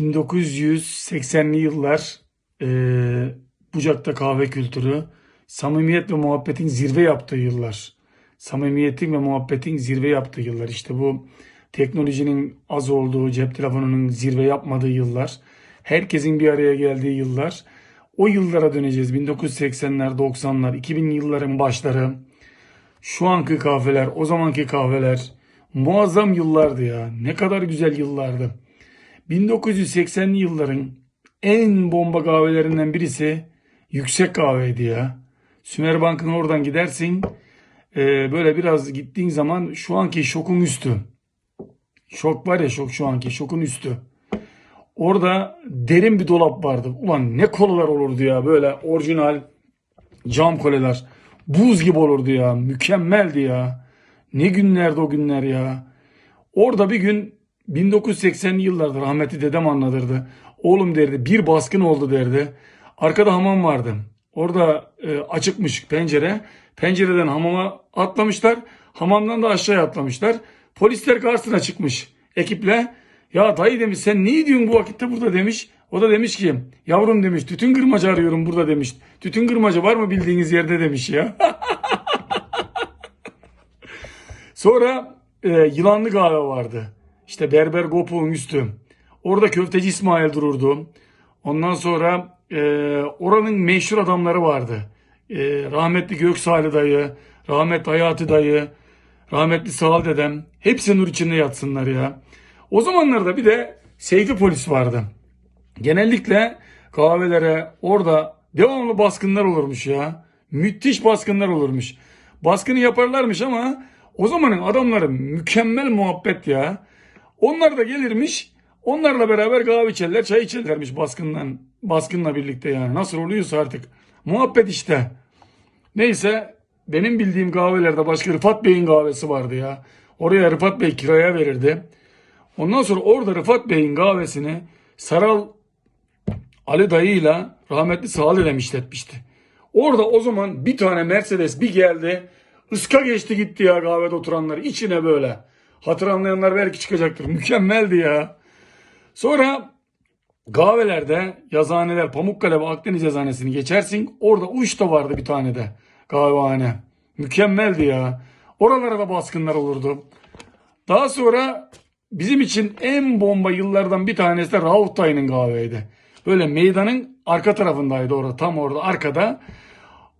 1980'li yıllar eee Bucak'ta kahve kültürü, samimiyet ve muhabbetin zirve yaptığı yıllar. Samimiyetin ve muhabbetin zirve yaptığı yıllar. İşte bu teknolojinin az olduğu, cep telefonunun zirve yapmadığı yıllar. Herkesin bir araya geldiği yıllar. O yıllara döneceğiz. 1980'ler, 90'lar, 2000'li yılların başları. Şu anki kahveler, o zamanki kahveler muazzam yıllardı ya. Ne kadar güzel yıllardı. 1980'li yılların en bomba kahvelerinden birisi yüksek kahveydi ya. Sümerbank'ın oradan gidersin. e, böyle biraz gittiğin zaman şu anki şokun üstü. Şok var ya şok şu anki şokun üstü. Orada derin bir dolap vardı. Ulan ne kolalar olurdu ya böyle orijinal cam koleler. Buz gibi olurdu ya. Mükemmeldi ya. Ne günlerdi o günler ya. Orada bir gün 1980'li yıllarda rahmetli dedem anlatırdı. Oğlum derdi bir baskın oldu derdi. Arkada hamam vardı. Orada e, açıkmış pencere. Pencereden hamama atlamışlar. Hamamdan da aşağıya atlamışlar. Polisler karşısına çıkmış ekiple. Ya dayı demiş sen ne diyorsun bu vakitte burada demiş. O da demiş ki yavrum demiş tütün kırmacı arıyorum burada demiş. Tütün kırmacı var mı bildiğiniz yerde demiş ya. Sonra e, yılanlı kahve vardı. İşte Berber Gopu'nun üstü. Orada köfteci İsmail dururdu. Ondan sonra e, oranın meşhur adamları vardı. E, rahmetli Göksalih dayı, rahmetli Hayati dayı, rahmetli Sağal dedem. Hepsi nur içinde yatsınlar ya. O zamanlarda bir de Seyfi polis vardı. Genellikle kahvelere orada devamlı baskınlar olurmuş ya. Müthiş baskınlar olurmuş. Baskını yaparlarmış ama o zamanın adamları mükemmel muhabbet ya. Onlar da gelirmiş. Onlarla beraber kahve içerler, çay içerlermiş baskından, baskınla birlikte yani. Nasıl oluyorsa artık. Muhabbet işte. Neyse benim bildiğim kahvelerde başka Rıfat Bey'in kahvesi vardı ya. Oraya Rıfat Bey kiraya verirdi. Ondan sonra orada Rıfat Bey'in kahvesini Saral Ali dayıyla rahmetli Salih işletmişti. Orada o zaman bir tane Mercedes bir geldi. ıska geçti gitti ya kahvede oturanlar içine böyle. Hatırlayanlar belki çıkacaktır. Mükemmeldi ya. Sonra kahvelerde yazıhaneler Pamukkale ve Akdeniz yazıhanesini geçersin. Orada Uç'ta vardı bir tane de kahvehane. Mükemmeldi ya. Oralara da baskınlar olurdu. Daha sonra bizim için en bomba yıllardan bir tanesi de Rauf Dayı'nın kahveydi. Böyle meydanın arka tarafındaydı orada tam orada arkada.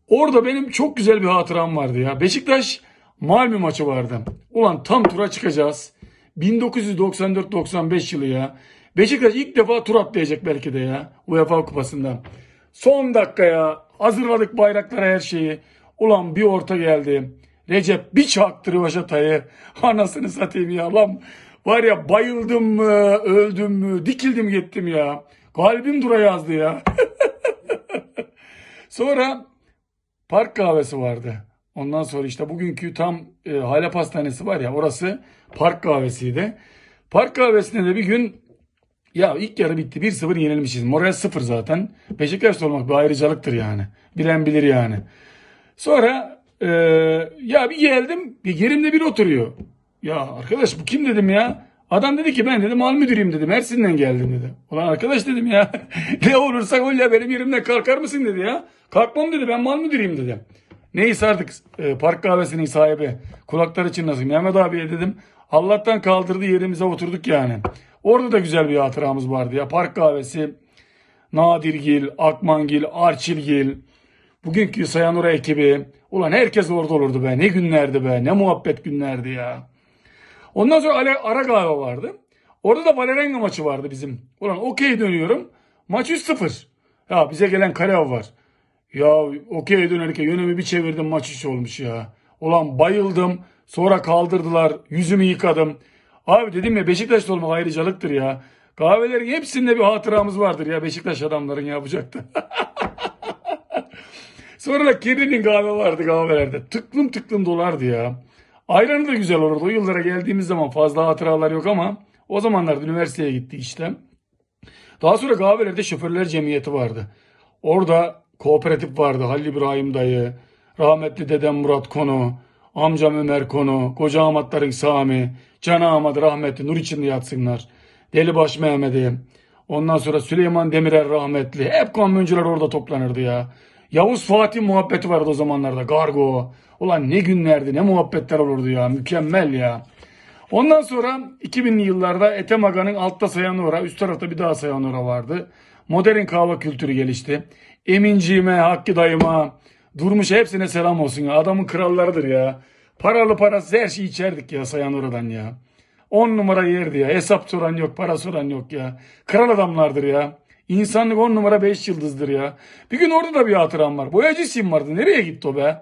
Orada benim çok güzel bir hatıram vardı ya. Beşiktaş Malmö maçı vardı. Ulan tam tura çıkacağız. 1994-95 yılı ya. Beşiktaş ilk defa tur atlayacak belki de ya. UEFA kupasından. Son dakikaya hazırladık bayraklara her şeyi. Ulan bir orta geldi. Recep bir çaktırıyor Şatay'ı. Anasını satayım ya lan. Var ya bayıldım mı, öldüm mü, dikildim gittim ya. Kalbim dura yazdı ya. Sonra park kahvesi vardı. Ondan sonra işte bugünkü tam e, Halep Hastanesi var ya orası park kahvesiydi. Park kahvesinde de bir gün ya ilk yarı bitti 1-0 yenilmişiz. Moral 0 zaten. Beşiktaş'ta olmak bir ayrıcalıktır yani. Bilen bilir yani. Sonra e, ya bir geldim bir yerimde bir oturuyor. Ya arkadaş bu kim dedim ya. Adam dedi ki ben dedim mal müdürüyüm dedi. Mersin'den geldim dedi. Ulan arkadaş dedim ya. ne olursa ol ya benim yerimden kalkar mısın dedi ya. Kalkmam dedi ben mal müdürüyüm dedi. Neyse artık e, park kahvesinin sahibi kulakları çınlasın. Mehmet abiye dedim. Allah'tan kaldırdı yerimize oturduk yani. Orada da güzel bir hatıramız vardı ya. Park kahvesi, Nadirgil, Akmangil, Arçilgil, bugünkü Sayanura ekibi. Ulan herkes orada olurdu be. Ne günlerdi be. Ne muhabbet günlerdi ya. Ondan sonra Ale, ara kahve vardı. Orada da Valerenga maçı vardı bizim. Ulan okey dönüyorum. Maç 3-0. Ya bize gelen kare var. Ya okey dönerken yönümü bir çevirdim maç 3 olmuş ya. Ulan bayıldım. Sonra kaldırdılar. Yüzümü yıkadım. Abi dedim ya Beşiktaş'ta olmak ayrıcalıktır ya. Kahvelerin hepsinde bir hatıramız vardır ya Beşiktaş adamların yapacaktı. Sonra da Kirli'nin kahve vardı kahvelerde. Tıklım tıklım dolardı ya. Ayranı da güzel olurdu. O yıllara geldiğimiz zaman fazla hatıralar yok ama o zamanlarda üniversiteye gitti işte. Daha sonra kahvelerde şoförler cemiyeti vardı. Orada kooperatif vardı. Halil İbrahim dayı, rahmetli dedem Murat Konu, amcam Ömer Konu, koca Ahmetlerin Sami, Can Ahmet rahmetli nur içinde yatsınlar. Delibaş Mehmet'i. Ondan sonra Süleyman Demirel rahmetli. Hep kamyoncular orada toplanırdı ya. Yavuz Fatih muhabbeti vardı o zamanlarda. Gargo. Ulan ne günlerdi ne muhabbetler olurdu ya. Mükemmel ya. Ondan sonra 2000'li yıllarda Ethem Aga'nın altta Sayanora, üst tarafta bir daha Sayanora vardı. Modern kahve kültürü gelişti. Eminciğime, Hakkı dayıma, Durmuş hepsine selam olsun ya. Adamın krallarıdır ya. Paralı parasız her şeyi içerdik ya Sayanora'dan ya. 10 numara yerdi ya. Hesap soran yok, para soran yok ya. Kral adamlardır ya. İnsanlık 10 numara 5 yıldızdır ya. Bir gün orada da bir hatıram var. Boyacı sim vardı. Nereye gitti o be?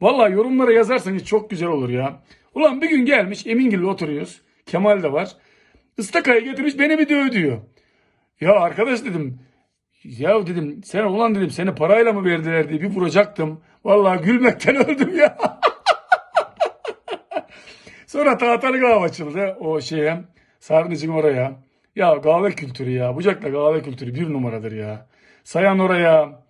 Vallahi yorumlara yazarsanız çok güzel olur ya. Ulan bir gün gelmiş Emingil'le oturuyoruz. Kemal de var. Istakayı getirmiş beni bir döv. Ya arkadaş dedim. Ya dedim sen ulan dedim seni parayla mı verdiler diye bir vuracaktım. Vallahi gülmekten öldüm ya. Sonra tahtalı kahve açıldı o şeye. Sarnıcın oraya. Ya kahve kültürü ya. Bucakla kahve kültürü bir numaradır ya. Sayan oraya.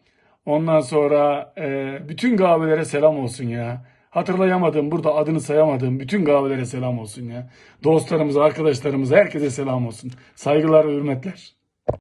Ondan sonra e, bütün kahvelere selam olsun ya. Hatırlayamadım burada adını sayamadım. Bütün kahvelere selam olsun ya. Dostlarımıza, arkadaşlarımıza herkese selam olsun. Saygılar ve hürmetler.